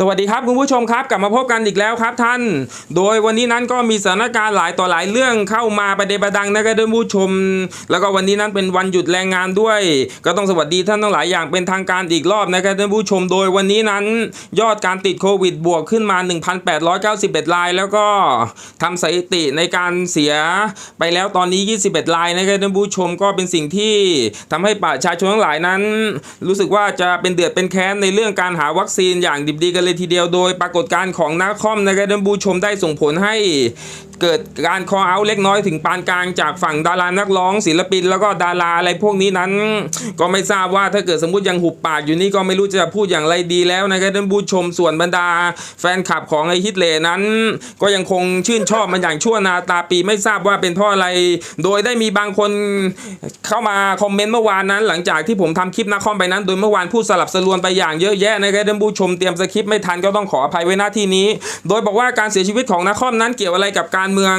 สวัสดีครับคุณผู้ชมครับกลับมาพบกันอีกแล้วครับท่าน โดยวันนี้นั้นก็มีสถานการณ์หลายต่อหลายเรื่องเข้ามาประเดประดังนะครับท่านผู้ชม แล้วก็วันนี้นั้นเป็นวันหยุดแรงงานด้วย ก็ต้องสวัสดีท่านทั้งหลายอย่างเป็นทางการอีกรอบนะครับท่านผู้ชม โดยวันนี้นั้น ยอดการติดโควิดบวกขึ้นมา 1,891ราย แล้วก็ทำสถิติในการเสียไปแล้วตอนนี้ 21รายนะครับท่านผู้ชมก็เป็นสิ่งที่ทำให้ประชาชนทั้งหลายนั้น รู้สึกว่าจะเป็นเดือดเป็นแค้นในเรื่องการหาวัคซีนอย่างดิบดีกันเลยทีเดียวโดยปรากฏการณ์ของนักคอมนะครับท่านผู้ชมได้ส่งผลให้ เกิดการคอเอาเล็กน้อยถึงปานกลางจากฝั่งดารานักร้องศิลปิน แล้วก็ดาราอะไรพวกนี้นั้น ก็ไม่ทราบว่าถ้าเกิดสมมติยังหุบปากอยู่นี่ก็ไม่รู้จะพูดอย่างไรดีแล้วนะครับท่านผู้ชมส่วนบรรดา แฟนคลับของไอฮิตเลย์นั้น ก็ยังคงชื่นชอบมันอย่างชั่วนาตาปีไม่ทราบว่าเป็นเพราะอะไร โดยได้มีบางคนเข้ามาคอมเมนต์เมื่อวานนั้น หลังจากที่ผมทำคลิปนักคอมไปนั้น โดยเมื่อวานพูดสลับสลวนไปอย่างเยอะแยะนะครับท่านผู้ชมเตรียมสคริปต์ไม่ทันก็ต้องขออภัยไว้หน้าที่นี้ โดยบอกว่าการเสียชีวิตของนักคอมนั้นเกี่ยวอะไรกับการเมือง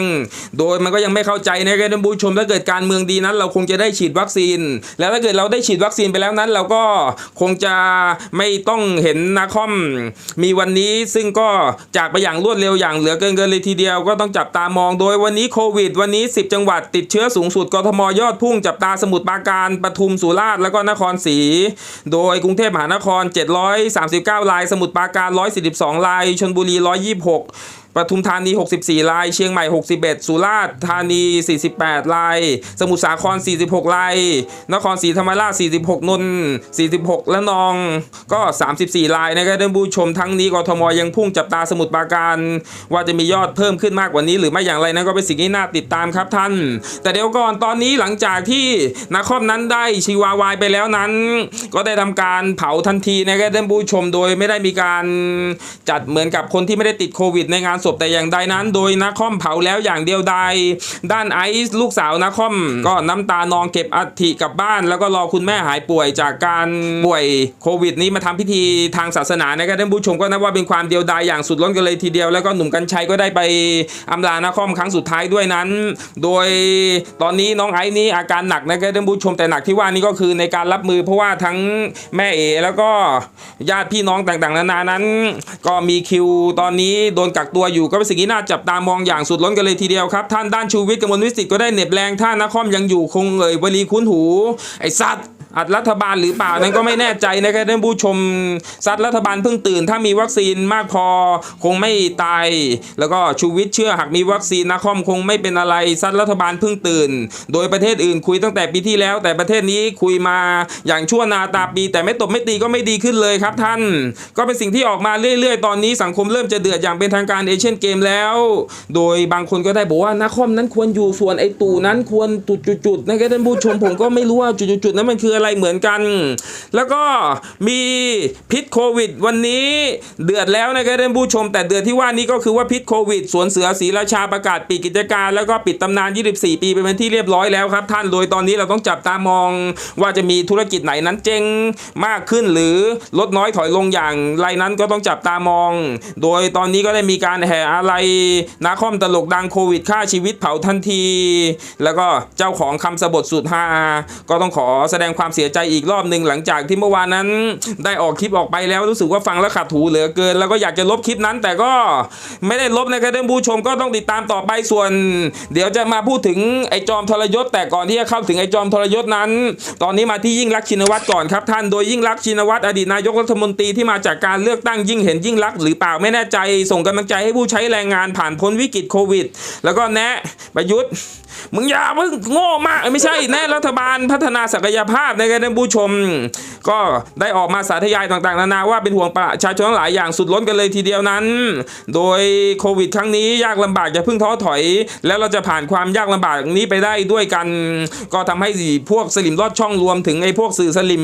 โดยมันก็ยังไม่เข้าใจนะครับท่านผู้ชมถ้าเกิดการเมืองดีนั้น เราคงจะได้ฉีดวัคซีน แล้วถ้าเกิดเราได้ฉีดวัคซีนไปแล้วนั้น เราก็คงจะไม่ต้องเห็นนาคอมมีวันนี้ซึ่งก็จากไปอย่างรวดเร็วอย่างเหลือเกินเกินเลยทีเดียวก็ต้องจับตามองโดยวันนี้โควิด วันนี้ 10 จังหวัดติดเชื้อสูงสุดกทมยอดพุ่งจับตาสมุทรปราการปทุมสุราษฎร์แล้วก็นครศรีโดยกรุงเทพมหานคร 739รายสมุทรปราการ 142รายชลบุรี 126 ปทุมธานี 64 ราย เชียงใหม่ 61 สุราษฎร์ธานี 48 ราย สมุทรสาคร 46 ราย นครศรีธรรมราช 46 นนท์ 46 และนอง ก็ 34 รายนะครับท่านผู้ชมทั้งนี้กทมยังพุ่งจับตาสมุทรปราการ ว่าจะมียอดเพิ่มขึ้นมากกว่านี้ หรือไม่อย่างไรนั้นก็เป็นสิ่งที่น่าติดตามครับท่าน แต่เดี๋ยวก่อนตอนนี้หลังจากที่นาคอมนั้นได้ชีวาวายไปแล้วนั้น ก็ได้ทำการเผาทันทีนะครับท่านผู้ชมโดยไม่ได้มีการจัดเหมือนกับคนที่ไม่ได้ติดโควิดในงานศพแต่อย่างใดนั้น โดยนาคอมเผาแล้วอย่างเดียวใด ด้านไอซ์ลูกสาวนาคอม ก็น้ำตานองเก็บอัฐิกลับบ้าน แล้วก็รอคุณแม่หายป่วยจากการป่วยโควิด นี้มาทำพิธีทางศาสนานะครับท่านผู้ชมก็นับว่าเป็นความเดียวดายอย่างสุดล้นกันเลยทีเดียว แล้วก็หนุ่มกัญชัยก็ได้ไปอำลานาคอมครั้งสุดท้ายด้วยนั้น โดยตอนนี้น้องไอซ์นี้อาการหนักนะครับท่านผู้ชมแต่หนักที่ว่านี้ก็คือในการรับมือเพราะว่าทั้งแม่เอแล้วก็ญาติพี่น้องต่างๆ นานานั้น ก็มีคิวตอนนี้โดนกักตัวอยู่ก็เป็นสิ่งที่น่าจับตามองอย่างสุดล้นกันเลยทีเดียวครับ ท่านด้านชูวิทย์กมลวิสิทธิ์ก็ได้เหน็บแรงท่านนครยังอยู่คงเอ่ยวลีคุ้นหู ไอ้สัตว์ อัดรัฐบาลหรือเปล่านั้นก็ไม่แน่ใจนะครับท่านผู้ชมซัดรัฐบาลเพิ่งตื่น ถ้ามีวัคซีนมากพอคงไม่ตาย แล้วก็ชูวิทย์เชื่อหากมีวัคซีนนาคอมคงไม่เป็นอะไรซัดรัฐบาลเพิ่งตื่น โดยประเทศอื่นคุยตั้งแต่ปีที่แล้ว แต่ประเทศนี้คุยมาอย่างชั่วนาตาปี แต่ไม่ตบไม่ตีก็ไม่ดีขึ้นเลยครับท่าน ก็เป็นสิ่งที่ออกมาเรื่อย ๆ ตอนนี้สังคมเริ่มจะเดือดอย่างเป็นทางการเอเชียนเกมแล้ว โดยบางคนก็ได้บอกว่านาคอมนั้นควรอยู่ส่วนไอตู่นั้นควรจุดๆๆนะครับท่านผู้ชมผมก็ไม่รู้ว่าจุดๆนั้นมันคืออะไรเหมือนกัน แล้วก็มีพิษโควิด วันนี้เดือดแล้วนะครับท่านผู้ชม แต่เดือดที่ว่านี้ก็คือว่าพิษโควิดสวนเสือศรีราชาประกาศปิดกิจการ แล้วก็ปิดตำนาน 24 ปีไปเป็นที่เรียบร้อยแล้วครับ ท่านโดยตอนนี้เราต้องจับตามองว่าจะมีธุรกิจไหนนั้นเจ๊งมากขึ้นหรือลดน้อยถอยลงอย่างไรนั้นก็ต้องจับตามอง โดยตอนนี้ก็ได้มีการแห่อะไรนาคอมตลกดังโควิดฆ่าชีวิตเผาทันที แล้วก็เจ้าของคำสบทสุดฮาก็ต้องขอแสดงความเสียใจอีกรอบหนึ่งหลังจากที่เมื่อวานนั้น ได้ออกคลิปออกไปแล้วรู้สึกว่าฟังแล้วขัดหูเหลือเกิน แล้วก็อยากจะลบคลิปนั้น แต่ก็ไม่ได้ลบนะครับท่านผู้ชมก็ต้องติดตามต่อไปส่วน เดี๋ยวจะมาพูดถึงไอ้จอมทรยศ แต่ก่อนที่จะเข้าถึงไอ้จอมทรยศนั้น ตอนนี้มาที่ยิ่งรักชินวัตรก่อนครับท่านโดยยิ่งรักชินวัตรอดีตนายกรัฐมนตรีที่มาจากการเลือกตั้งยิ่งเห็นยิ่งรักหรือเปล่าไม่แน่ใจ ส่งกำลังใจให้ผู้ใช้แรงงานผ่านพ้นวิกฤตโควิด แล้วก็แนะประยุทธ์มึงอย่าเพิ่งโง่มากไม่ใช่แน่รัฐบาลพัฒนาศักยภาพในการท่านผู้ชม ก็ได้ออกมาสาธยายต่างๆ นานาว่าเป็นห่วงประชาชนหลายอย่างสุดล้นกันเลยทีเดียวนั้น โดยโควิด ครั้งนี้ยากลำบากอย่าเพิ่งท้อถอย แล้วเราจะผ่านความยากลำบากนี้ไปได้ด้วยกัน ก็ทำให้พวกสลิมลอดช่องรวมถึงไอ้พวกสื่อสลิม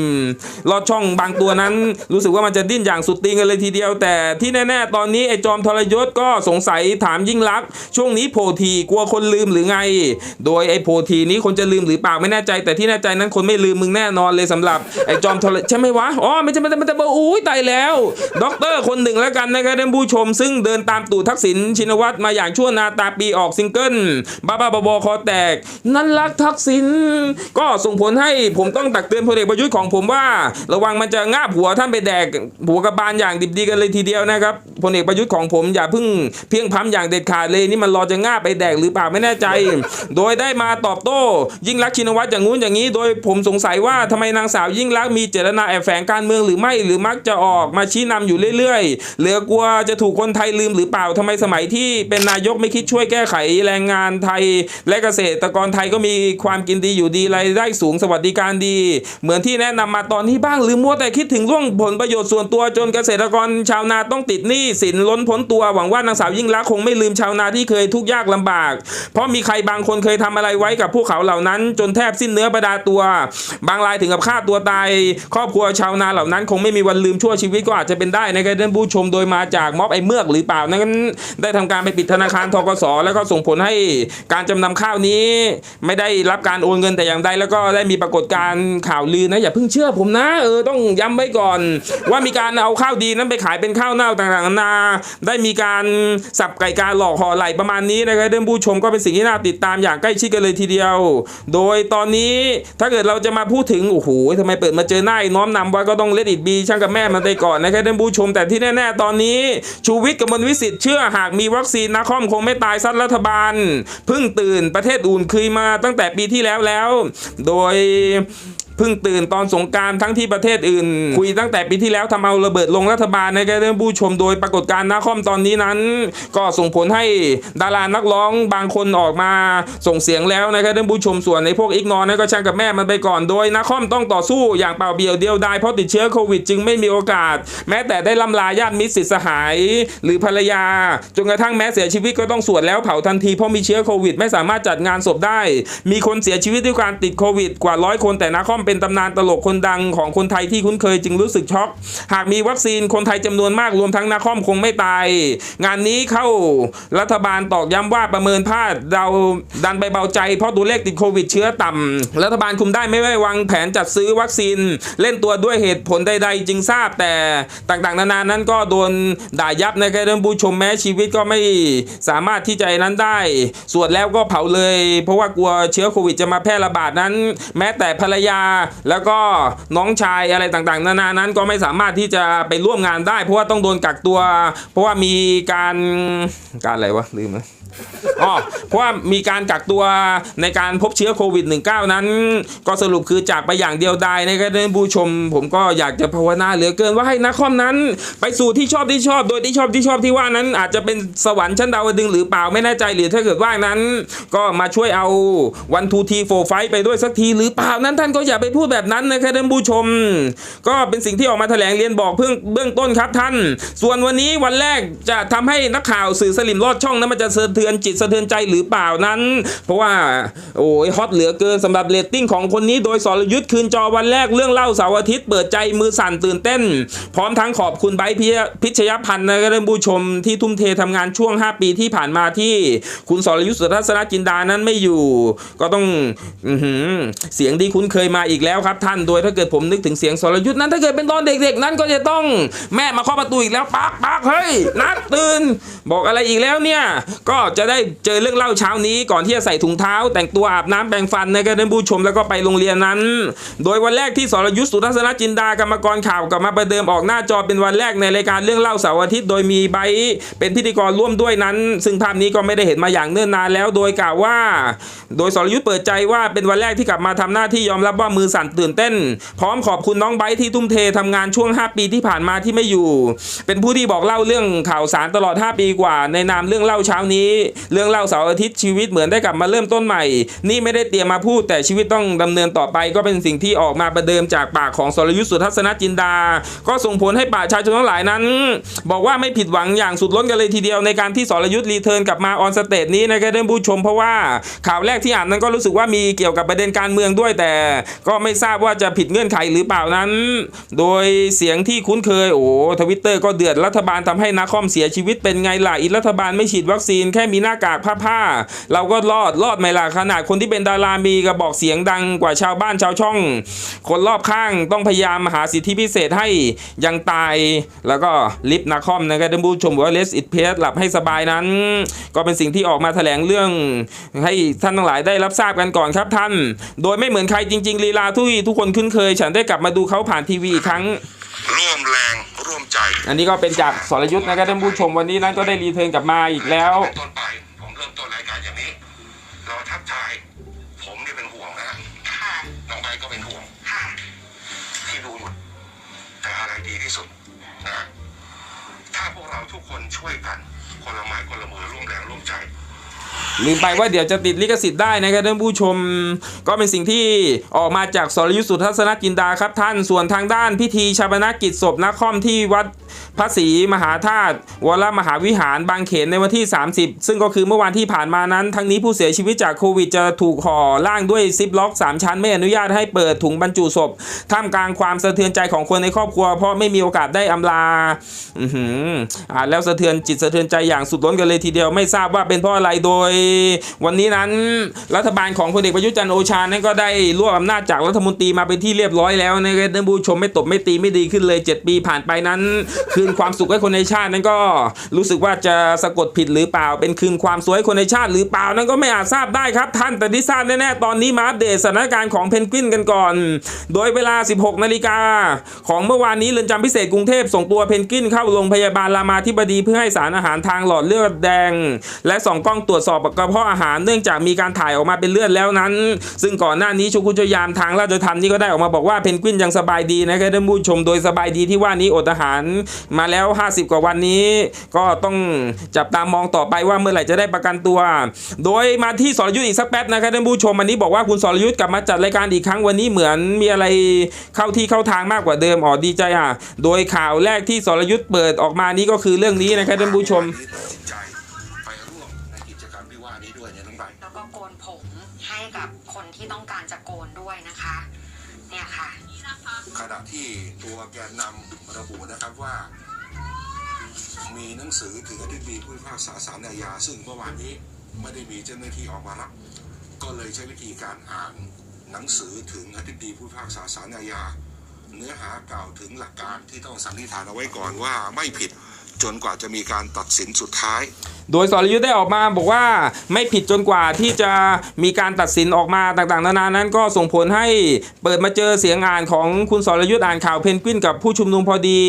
ลอดช่องบางตัวนั้น รู้สึกว่ามันจะดิ้นอย่างสุดตีนกันเลยทีเดียว แต่ที่แน่ๆตอนนี้ไอ้จอมทรยศก็สงสัยถามยิ่งลักษณ์ช่วงนี้โพทีกลัวคนลืมหรือไง โดยไอ้โพทีนี้คนจะลืมหรือเปล่าไม่แน่ใจ แต่ที่แน่ใจนั้นคนไม่ลืมมึงแน่น่นอนเลยสำหรับไอ้จอมทรใช่ไหมวะอ๋อไม่ใช่ไม่ใช่ไม่ใช่อุ้ยตายแล้วด็อกเตอร์คนหนึ่งแล้วกันนะครับท่านผู้ชม ซึ่งเดินตามตู่ทักษิณชินวัตรมาอย่างชั่วนาตาปีออกซิงเกิลบ้าบ้าบอคอแตก นั่นรักทักษิณก็ส่งผลให้ผมต้องตักเตือนพลเอกประยุทธ์ของผมว่า ระวังมันจะงาบหัวท่านไปแดกหัวกระบาลอย่างดิบดีกันเลยทีเดียวนะครับพลเอกประยุทธ์ของผมอย่าเพิ่งเพียงพ้ำอย่างเด็ดขาดเลยนี่มันรอจะงาบไปแดกหรือเปล่าไม่แน่ใจ โดยได้มาตอบโต้ ยิ่งรักชินวัตรอย่างงู้นอย่างนี้ โดยผมสงสัยว่าาทำไมนางสาวยิ่งรักษณ์มีเจตนาแอบแฝงการเมืองหรือไม่หรือมักจะออกมาชี้นำอยู่เรื่อยๆ เหลือกลัวจะถูกคนไทยลืมหรือเปล่าทำไมสมัยที่เป็นนายกไม่คิดช่วยแก้ไขแรงงานไทย และเกษตรกรไทยก็มีความกินดีอยู่ดีรายได้สูงสวัสดิการดี เหมือนที่แนะนำมาตอนนี้บ้างหรือมัวแต่คิดถึงเรื่องผลประโยชน์ส่วนตัวจนเกษตรกรชาวนาต้องติดหนี้สินล้นพ้นตัวหวังว่านางสาวยิ่งรักษณ์คงไม่ลืมชาวนาที่เคยทุกข์ยากลำบาก เพราะมีใครบางคนเคยทำอะไรไว้กับพวกเขาเหล่านั้น จนแทบสิ้นเนื้อประดาตัว บางรายถึงกับฆ่าตัวตาย ครอบครัวชาวนาเหล่านั้น คงไม่มีวันลืมชั่วชีวิตก็อาจจะเป็นได้นะครับท่านผู้ชมโดยมาจากม็อบไอ้เมือกหรือเปล่านั้นได้ทำการไปปิดธนาคารทกสแล้วก็ส่งผลให้การจำนำข้าวนี้ ไม่ได้รับการโอนเงินแต่อย่างใดแล้วก็ได้มีปรากฏการข่าวลือนะอย่าเพิ่งเชื่อผมนะเออต้องย้ำไว้ก่อน ว่ามีการเอาข้าวดีนั้นไปขายเป็นข้าวเน่าต่างๆนานาได้มีการสับไก่การหลอกห่อไหลประมาณนี้นะครับท่านผู้ชมก็เป็นสิ่งที่น่าติดตามอย่างใกล้ชิดกันเลยทีเดียว โดยตอนนี้ถ้าเกิดเราจะมาพูดถึงโอ้โหทำไมเปิดมาเจอหน้าไอ้น้อมนำไว้ก็ต้องเลดอิดบีช่างกับแม่มันไปก่อนนะครับท่านผู้ชมแต่ที่แน่ๆตอนนี้ ชูวิทย์กับมนวิสิทธิ์เชื่อหากมีวัคซีนนาคอมคงไม่ตายซัดรัฐบาลเพิ่งตื่นประเทศอื่นเคยมาตั้งแต่ปีที่แล้วแล้ว โดย เพิ่งตื่นตอนสงการทั้งที่ประเทศอื่น คุยตั้งแต่ปีที่แล้วทำเอาระเบิดลงรัฐบาลนะครับท่านผู้ชมโดยปรากฏการณ์นาคอมตอนนี้นั้น ก็ส่งผลให้ดารานักร้องบางคนออกมาส่งเสียงแล้วนะครับท่านผู้ชมส่วนในพวกอีกนอนก็ช่างกับแม่มันไปก่อนโดยนาคอมต้องต่อสู้อย่างเปล่าเบียวเดียวดายเพราะติดเชื้อโควิด จึงไม่มีโอกาส แม้แต่ได้ล่ำลาญาติมิตรสิทธิสหาย หรือภรรยา จนกระทั่งแม้เสียชีวิตก็ต้องสวดแล้วเผาทันทีเพราะมีเชื้อโควิด ไม่สามารถจัดงานศพได้ มีคนเสียชีวิตด้วยการติดโควิดกว่าร้อยคนแต่นาคอมเป็นตำนานตลกคนดังของคนไทยที่คุ้นเคยจึงรู้สึกช็อก หากมีวัคซีนคนไทยจำนวนมากรวมทั้งนาคอมคงไม่ตาย งานนี้เข้ารัฐบาลตอกย้ำว่าประเมินพลาดเราดันไปเบาใจ เพราะตัวเลขติดโควิดเชื้อต่ำรัฐบาลคุมได้ไม่ไว้วางแผนจัดซื้อวัคซีน เล่นตัวด้วยเหตุผลใดๆ จึงทราบแต่ต่างๆ นานานั้นก็โดนด่ายับในะครับท่านผู้ชมแม้ชีวิตก็ไม่สามารถที่จะนั้นได้ สวดแล้วก็เผาเลย เพราะว่ากลัวเชื้อโควิดจะมาแพร่ระบาดนั้น แม้แต่ภรรยาแล้วก็น้องชายอะไรต่างๆ นานานั้นก็ไม่สามารถที่จะไปร่วมงานได้ เพราะว่าต้องโดนกักตัว เพราะว่ามีการการอะไรวะลืมแล้วอ๋อเพราะว่ามีการกักตัวในการพบเชื้อโควิด -19 นั้น ก็สรุปคือจากไปอย่างเดียวดายนะครับท่านผู้ชม ผมก็อยากจะภาวนาเหลือเกินว่าให้นักคอมนั้น ไปสู่ที่ชอบที่ชอบ โดยที่ชอบที่ชอบที่ว่านั้น อาจจะเป็นสวรรค์ชั้นดาวดึงหรือเปล่าไม่แน่ใจหรือถ้าเกิดว่านั้น ก็มาช่วยเอาวันทูทีโฟไฟไปด้วยสักทีหรือเปล่านั้นท่านก็อย่าไปพูดแบบนั้นนะครับท่านผู้ชม ก็เป็นสิ่งที่ออกมาแถลงเรียนบอกเพื่อเบื้องต้นครับท่าน ส่วนวันนี้วันแรกจะทำให้นักข่าวสื่อสลิมรอดช่องนั้นมันจะเสะเทือนจิตสะเทือนใจหรือเปล่านั้น เพราะว่าโอ้ยฮอตเหลือเกินสำหรับเรตติ้งของคนนี้โดยสรยุทธ์คืนจอวันแรกเรื่องเล่าเสาร์อาทิตย์เปิดใจมือสั่นตื่นเต้น พร้อมทั้งขอบคุณไบพิยพิชยพันธ์นะครับท่านผู้ชมที่ทุ่มเททำงานช่วง 5 ปีที่ผ่านมาที่คุณสรยุทธ์สุทัศนจินดานั้นไม่อยู่ ก็ต้องอืเสียงที่คุ้นเคยมาอีกแล้วครับท่านโดยถ้าเกิดผมนึกถึงเสียงสรยุทธ์นั้นถ้าเกิดเป็นตอนเด็กๆ นั้นก็จะต้องแม่มาเคาะประตูอีกแล้วปักปักเฮ้ยนัดตื่น บอกอะไรอีกแล้วเนี่ย ก็จะได้เจอเรื่องเล่าเช้านี้ก่อนที่จะใส่ถุงเท้า แต่งตัวอาบน้ำแปรงฟันนะครับท่านผู้ชมแล้วก็ไปโรงเรียนนั้น โดยวันแรกที่สรยุทธสุทัศนจินดากรรมกรข่าวกลับมาประเดิมออกหน้าจอเป็นวันแรกในรายการเรื่องเล่าเสาร์อาทิตย์โดยมีไบเป็นพิธีกรร่วมด้วยนั้น ซึ่งภาพนี้ก็ไม่ได้เห็นมาอย่างเนิ่นนานแล้ว โดยกล่าวว่า โดยสรยุทธเปิดใจว่าเป็นวันแรกที่กลับมาทำหน้าที่ยอมรับว่ามือสั่นตื่นเต้น พร้อมขอบคุณน้องไบที่ทุ่มเททำงานช่วง 5 ปีที่ผ่านมาที่ไม่อยู่ เป็นผู้ที่บอกเล่าเรื่องข่าวสารตลอด 5 ปีกว่า ในนามเรื่องเล่าเช้านี้เรื่องเล่าเสาร์อาทิตย์ชีวิตเหมือนได้กลับมาเริ่มต้นใหม่ นี่ไม่ได้เตรียมมาพูดแต่ชีวิตต้องดำเนินต่อไป ก็เป็นสิ่งที่ออกมาประเดิมจากปากของสรยุทธ์สุทัศนจินดา ก็ส่งผลให้ประชาชนทั้งหลายนั้น บอกว่าไม่ผิดหวังอย่างสุดล้นกันเลยทีเดียวในการที่สรยุทธ์รีเทิร์นกลับมาออนสเตจนี้นะครับท่านผู้ชมเพราะว่าข่าวแรกที่อ่านนั้นก็รู้สึกว่ามีเกี่ยวกับประเด็นการเมืองด้วยแต่ ก็ไม่ทราบว่าจะผิดเงื่อนไขหรือเปล่านั้น โดยเสียงที่คุ้นเคยโอ้ทวิตเตอร์ก็เดือดรัฐบาลทำให้นาคอมเสียชีวิตเป็นไงล่ะอีรัฐบาลไม่ฉีดวัคซีนแค่มีหน้ากากผ้าผ้า เราก็รอดรอดไหมล่ะขนาดคนที่เป็นดารามีกระบอกเสียงดังกว่าชาวบ้านชาวช่อง คนรอบข้างต้องพยายามหาสิทธิพิเศษให้ยังตาย แล้วก็ลิฟต์นาคอมนะครับท่านผู้ชมว่าเลสอิดเพสหลับให้สบายนั้น ก็เป็นสิ่งที่ออกมาแถลงเรื่อง ให้ท่านทั้งหลายได้รับทราบกันก่อนครับท่าน โดยไม่เหมือนใครจริง ๆลีลาทุยทุกคนคุ้นเคย ฉันได้กลับมาดูเขาผ่านทีวีอีกครั้ง ร่วมแรงร่วมใจอันนี้ก็เป็นจากสรยุทธ์นะครับท่านผู้ชมวันนี้นั้นก็ได้รีเทิร์นกลับมาอีกแล้วเป็นต้นไปผมเริ่มต้นรายการอย่างนี้ เราทักทาย ผมนี่เป็นห่วงนะค่ะ น้องใบร์ทก็เป็นห่วง ค่ะ ที่ดูอยู่แต่อะไรดีที่สุดนะถ้าพวกเราทุกคนช่วยกัน คนละไม้คนละมือร่วมแรงร่วมใจ ลืมไปว่าเดี๋ยวจะติดลิขสิทธิ์ได้นะครับท่านผู้ชม ก็เป็นสิ่งที่ออกมาจากสรยุทธสุทัศนกินดาครับท่านส่วนทางด้านพิธีชาปนกิจศพนักคอมที่วัด พระศรีมหาธาตุวรมหาวิหารบางเขนในวันที่ 30 ซึ่งก็คือเมื่อวานที่ผ่านมานั้น ทั้งนี้ผู้เสียชีวิตจากโควิดจะถูกห่อล่างด้วยซิปล็อก 3 ชั้น ไม่อนุญาตให้เปิดถุงบรรจุศพ ท่ามกลางความสะเทือนใจของคนในครอบครัว เพราะไม่มีโอกาสได้อำลาอือหืออ่าแล้วสะเทือนจิตสะเทือนใจอย่างสุดล้นกันเลยทีเดียวไม่ทราบว่าเป็นเพราะอะไรโดย วันนี้นั้นรัฐบาลของพลเอกประยุทธ์จันทร์โอชานั้นก็ได้รวบอำนาจจากรัฐมนตรีมาเป็นที่เรียบร้อยแล้วนะครับท่านผู้ชมไม่ตบไม่ตีไม่ดีขึ้นเลย 7 ปีผ่านไปนั้น คือนความสุขให้คนในชาตินั้นก็รู้สึกว่าจะสะกดผิดหรือเปล่า เป็นคืนความสวยให้คนในชาติหรือเปล่านั้นก็ไม่อาจทราบได้ครับท่านแต่ที่ทราบแน่ๆตอนนี้มาอัปเดตสถานการณ์ของเพนกวินกันก่อน โดยเวลา 16 นาฬิกาของเมื่อวานนี้เรือนจำพิเศษกรุงเทพส่งตัวเพนกวินเข้าโรงพยาบาลรามาธิบดีเพื่อให้สารอาหารทางหลอดเลือดแดง และส่องกล้องตรวจสอบกระเพาะอาหารเนื่องจากมีการถ่ายออกมาเป็นเลือดแล้วนั้น ซึ่งก่อนหน้านี้ชุกุชยามทางราชธรรมนี่ก็ได้ออกมาบอกว่าเพนกวินยังสบายดีนะครับท่านผู้ชมโดยสบายดีที่ว่านี้อดอาหารมาแล้ว 50 กว่าวันนี้ ก็ต้องจับตามองต่อไปว่าเมื่อไหร่จะได้ประกันตัว โดยมาที่สรยุทธ์อีกสักแป๊บนะครับท่านผู้ชมวันนี้บอกว่าคุณสรยุทธ์กลับมาจัดรายการอีกครั้งวันนี้เหมือนมีอะไรเข้าที่เข้าทางมากกว่าเดิมอ๋อดีใจอะ โดยข่าวแรกที่สรยุทธ์เปิดออกมานี้ก็คือเรื่องนี้นะครับท่านผู้ชมตัดสินใจไปร่วมในกิจกรรมที่ว่านี้ด้วยเนี่ยน้องใบร์ทแล้วก็โกนผมให้กับคนที่ต้องการจะโกนด้วยนะคะเนี่ยค่ะขณะที่ตัวแกนนำระบุนะครับว่า มีหนังสือถึงอธิบดีผู้พิพากษาศาลอาญาซึ่งเมื่อวานนี้ไม่ได้มีเจ้าหน้าที่ออกมารับ ก็เลยใช้วิธีการอ่านหนังสือถึงอธิบดีผู้พิพากษาศาลอาญาเนื้อหากล่าวถึงหลักการที่ต้องสันนิษฐานเอาไว้ก่อนว่าไม่ผิด จนกว่าจะมีการตัดสินสุดท้าย โดยสรยุทธ์ได้ออกมาบอกว่าไม่ผิดจนกว่าที่จะมีการตัดสินออกมาต่างๆ นานานั้นก็ส่งผลให้เปิดมาเจอเสียงอ่านของคุณสรยุทธ์อ่านข่าวเพนกวินกับผู้ชุมนุมพอดี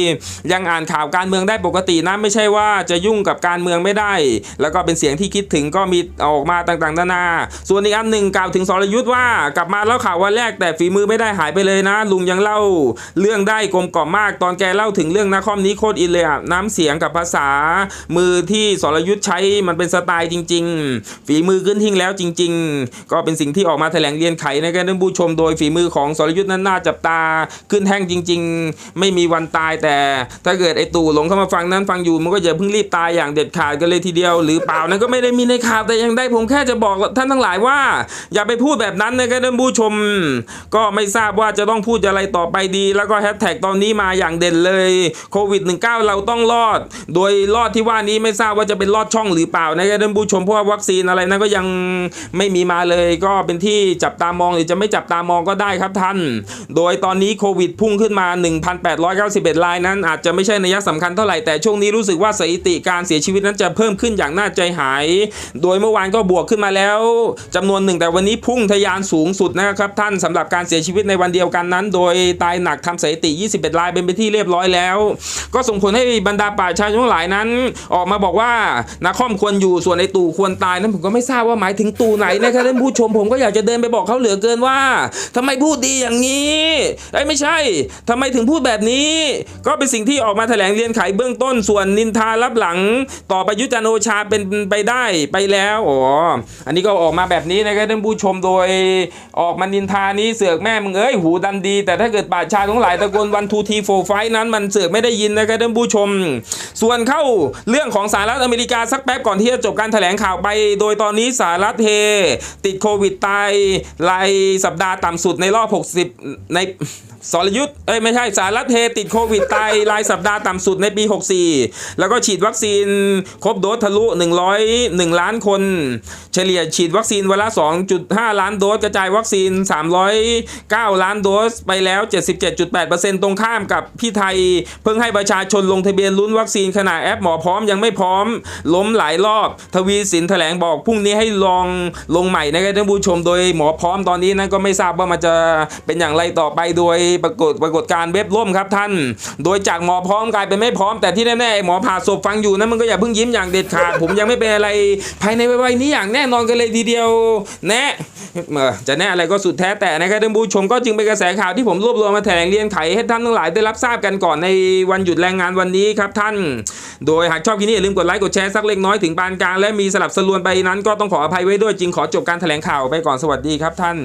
ยังอ่านข่าวการเมืองได้ปกตินะไม่ใช่ว่าจะยุ่งกับการเมืองไม่ได้ แล้วก็เป็นเสียงที่คิดถึงก็มีออกมาต่างๆ นานา ส่วนอีกอันหนึ่งกล่าวถึงสรยุทธ์ว่ากลับมาแล้วข่าววันแรกแต่ฝีมือไม่ได้หายไปเลยนะ ลุงยังเล่าเรื่องได้กลมกล่อมมาก ตอนแกเล่าถึงเรื่องนคอมนี้โคตรอินเลยอะน้ำเสียงกับภาษามือที่สรยุทธ์ใช้มันเป็นสไตล์จริง ๆ ฝีมือขึ้นทิ้งแล้วจริง ๆ ก็เป็นสิ่งที่ออกมาแถลงเรียนไขนะครับท่านผู้ชมโดยฝีมือของสรยุทธ์นั้นน่าจับตาขึ้นแท่งจริง ๆ ไม่มีวันตายแต่ ถ้าเกิดไอตู่หลงเข้ามาฟังนั้นฟังอยู่มันก็อย่าเพิ่งรีบตายอย่างเด็ดขาดกันเลยทีเดียว หรือเปล่านั้นก็ไม่ได้มีในข่าวแต่ยังได้ผมแค่จะบอกท่านทั้งหลายว่า อย่าไปพูดแบบนั้นนะครับท่านผู้ชม ก็ไม่ทราบว่าจะต้องพูดอะไรต่อไปดี แล้วก็แฮชแท็กตอนนี้มาอย่างเด่นเลยโควิด -19 เราต้องรอดโดยรอดที่ว่านี้ไม่ทราบว่าจะเป็นรอดช่องหรือเปล่านะครับท่านผู้ชมเพราะว่าวัคซีนอะไรนั้นก็ยังไม่มีมาเลย ก็เป็นที่จับตามองหรือจะไม่จับตามองก็ได้ครับท่าน โดยตอนนี้โควิดพุ่งขึ้นมา 1,891รายนั้น อาจจะไม่ใช่นัยสำคัญเท่าไหร่แต่ช่วงนี้รู้สึกว่าสถิติการเสียชีวิตนั้นจะเพิ่มขึ้นอย่างน่าใจหาย โดยเมื่อวานก็บวกขึ้นมาแล้วจำนวนหนึ่งแต่วันนี้พุ่งทะยานสูงสุดนะครับท่านสำหรับการเสียชีวิตในวันเดียวกันนั้น โดยตายหนักทำสถิติ 21รายเป็นไปที่เรียบร้อยแล้ว ก็ส่งผลให้บรรดาป่าชาชนทั้งหลายนั้น ออกมาบอกว่านาคอมควรอยู่ส่วนไอ้ตู่ควรตายนั้นผมก็ไม่ทราบว่าหมายถึงตู่ไหนนะครับท่านผู้ชมผมก็อยากจะเดินไปบอกเขาเหลือเกินว่าทำไมพูดดีอย่างนี้ไอ้ไม่ใช่ทำไมถึงพูดแบบนี้ ก็เป็นสิ่งที่ออกมาแถลงเรียนไขเบื้องต้นส่วนนินทารับหลัง ต่อประยุทธ์จันโอชาเป็นไปได้ไปแล้วอ๋ออันนี้ก็ออกมาแบบนี้นะครับท่านผู้ชมโดยออกมานินทานี้เสือกแม่มึงเอ้ยหูดันดี แต่ถ้าเกิดป่าชาทั้งหลายตะโกนวันทูทีโฟไฟนั้นมันเสือกไม่ได้ยินนะครับท่านผู้ชมส่วนเข้าเรื่องของสหรัฐอเมริกาสักแป๊บก่อนที่จะจบการแถลงข่าวไป โดยตอนนี้สหรัฐเทติดโควิดตายรายสัปดาห์ต่ำสุดในรอบ 60 ในสรยุทธ์เอ้ยไม่ใช่สารัฐเทติดโควิดตายรายสัปดาห์ต่ำสุดในปี 64 แล้วก็ฉีดวัคซีนครบโดสทะลุ 101 ล้านคน เฉลี่ยฉีดวัคซีนวันละ 2.5 ล้านโดส กระจายวัคซีน 309 ล้านโดส ไปแล้ว 77.8%ตรงข้ามกับพี่ไทย เพิ่งให้ประชาชนลงทะเบียนลุ้นวัคซีนขณะแอปหมอพร้อมยังไม่พร้อม ล้มหลายรอบ ทวีสินแถลงบอกพรุ่งนี้ให้ลองลงใหม่นะครับท่านผู้ชมโดยหมอพร้อมตอนนี้นั้นก็ไม่ทราบว่ามันจะเป็นอย่างไรต่อไปโดยปรากฏปรากฏการเว็บล่มครับท่าน โดยจากหมอพร้อมกลายเป็นไม่พร้อมแต่ที่แน่ๆหมอผ่าศพฟังอยู่นะมันก็อย่าเพิ่งยิ้มอย่างเด็ดขาด ผมยังไม่เป็นอะไร ภายในวัยนี้อย่างแน่นอนกันเลยทีเดียว แนะเอ่อจะแน่อะไรก็สุดแท้แต่นะครับท่านผู้ชมก็จึงเป็นกระแสข่าวที่ผมรวบรวมมาแถลงเรียนไขให้ท่านทั้งหลายได้รับทราบกันก่อนในวันหยุดแรงงานวันนี้ครับท่าน โดยหากชอบคลิปนี้อย่าลืมกดไลค์กดแชร์สักเล็กน้อยถึงปานกลางและมีสลับสลวนไปนั้นก็ต้องขออภัยไว้ด้วยจึงขอจบการแถลงข่าวไปก่อนสวัสดีครับท่าน